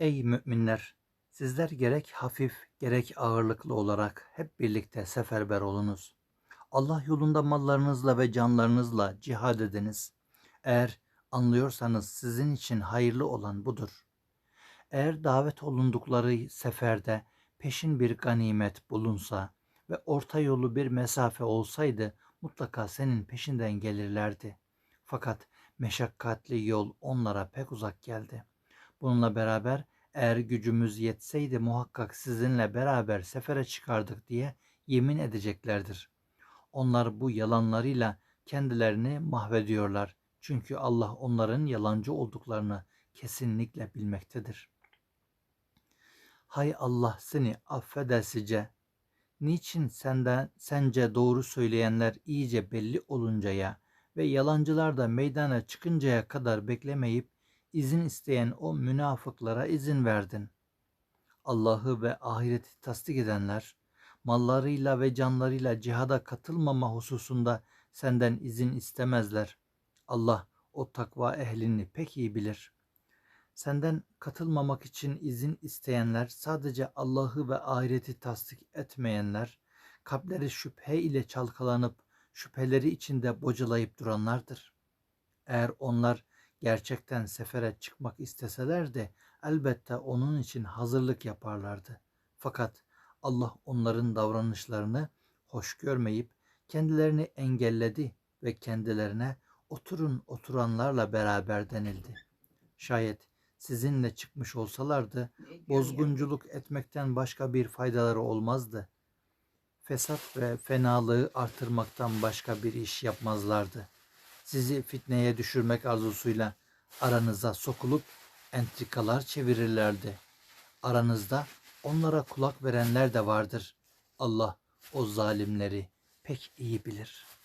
Ey müminler! Sizler gerek hafif gerek ağırlıklı olarak hep birlikte seferber olunuz. Allah yolunda mallarınızla ve canlarınızla cihad ediniz. Eğer anlıyorsanız sizin için hayırlı olan budur. Eğer davet olundukları seferde peşin bir ganimet bulunsa ve orta yolu bir mesafe olsaydı mutlaka senin peşinden gelirlerdi. Fakat meşakkatli yol onlara pek uzak geldi. Bununla beraber eğer gücümüz yetseydi muhakkak sizinle beraber sefere çıkardık diye yemin edeceklerdir. Onlar bu yalanlarıyla kendilerini mahvediyorlar. Çünkü Allah onların yalancı olduklarını kesinlikle bilmektedir. Hay Allah seni affedesice. Niçin senden sence doğru söyleyenler iyice belli oluncaya ve yalancılar da meydana çıkıncaya kadar beklemeyip izin isteyen o münafıklara izin verdin. Allah'ı ve ahireti tasdik edenler, mallarıyla ve canlarıyla cihada katılmama hususunda senden izin istemezler. Allah o takva ehlini pek iyi bilir. Senden katılmamak için izin isteyenler sadece Allah'ı ve ahireti tasdik etmeyenler, kalpleri şüphe ile çalkalanıp şüpheleri içinde bocalayıp duranlardır. Eğer onlar gerçekten sefere çıkmak isteseler de elbette onun için hazırlık yaparlardı. Fakat Allah onların davranışlarını hoş görmeyip kendilerini engelledi ve kendilerine oturun oturanlarla beraber denildi. Şayet sizinle çıkmış olsalardı bozgunculuk etmekten başka bir faydaları olmazdı. Fesat ve fenalığı artırmaktan başka bir iş yapmazlardı. Sizi fitneye düşürmek arzusuyla aranıza sokulup entrikalar çevirirlerdi. Aranızda onlara kulak verenler de vardır. Allah o zalimleri pek iyi bilir.''